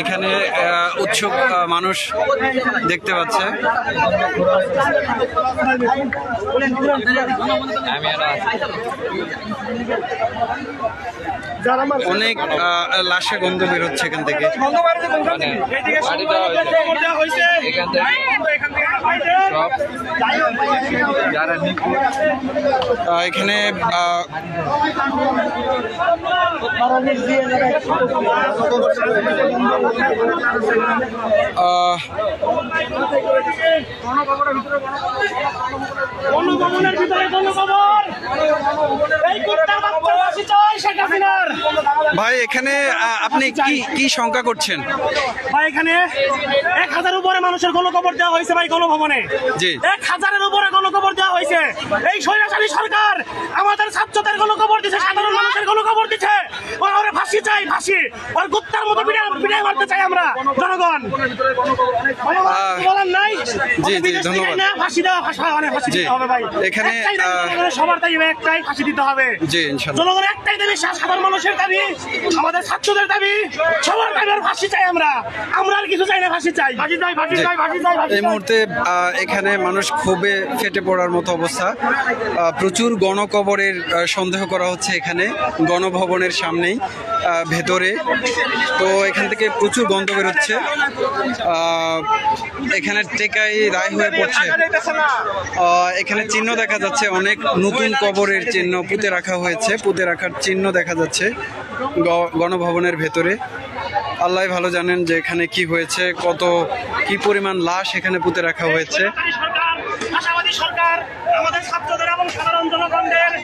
এখানে উৎসুক মানুষ দেখতে পাচ্ছে। অনেক লাশের গন্ধ বেরোচ্ছে এখান থেকে। এখান থেকে। আহ, এখানে গণভবনের ভিতরে গণভবন এই কুত্তার বাচ্চার ফাঁসি চাই শেখ হাসিনার ভাই এখানে আপনি কি কি শঙ্কা করছেন? ভাই এখানে এক হাজার উপরে মানুষের গণকবর দেওয়া হয়েছে ভাই গণভবনে। জি। এক হাজারের উপরে গণকবর দেওয়া হয়েছে। এই স্বৈরাচারী সরকার আমাদের ছাত্রদের গণকবর দিচ্ছে সাধারণ মানুষের গণকবর দিচ্ছে ফাঁসি চাই ফাঁসি। ওর কুত্তার মতো বিদায় মারতে চাই আমরা জনগণ। বলার নাই? জি, জি, ধন্যবাদ। না, ফাঁসি দেওয়া ফাঁসি মানে ফাঁসি দিতে হবে ভাই। এখানে, সবার দাবি একটাই ফাঁসি দিতে হবে। জি ইনশাল্লাহ। জনগণের একটাই দাবি সা- সাধারণ মানুষের দাবি আমাদের ছাত্রদের দাবি সবার দাবি আর ফাঁসি চাই আমরা। আমরা আর কিছু চাই না ফাঁসি চাই। ফাঁসি চাই ফাঁসি চাই ফাঁসি চাই এই। মুহূর্তে এখানে মানুষ ক্ষোভে ফেটে পড়ার মতো অবস্থা। প্রচুর গণকবরের সন্দেহ করা হচ্ছে এখানে গণভবনের সামনেই। ভেতরে। তো এখান থেকে প্রচুর গন্ধ বেরোচ্ছে। এখানে টেকাই রায় হয়ে পড়ছে। এখানে চিহ্ন দেখা যাচ্ছে, অনেক নতুন কবরের চিহ্ন পুঁতে রাখা হয়েছে। পুঁতে রাখার চিহ্ন দেখা যাচ্ছে গণভবনের ভেতরে। আল্লাহ ভালো জানেন যে এখানে কি হয়েছে, কত, কি পরিমাণ লাশ এখানে পুঁতে রাখা হয়েছে। সরকার আমাদের ছাত্রদের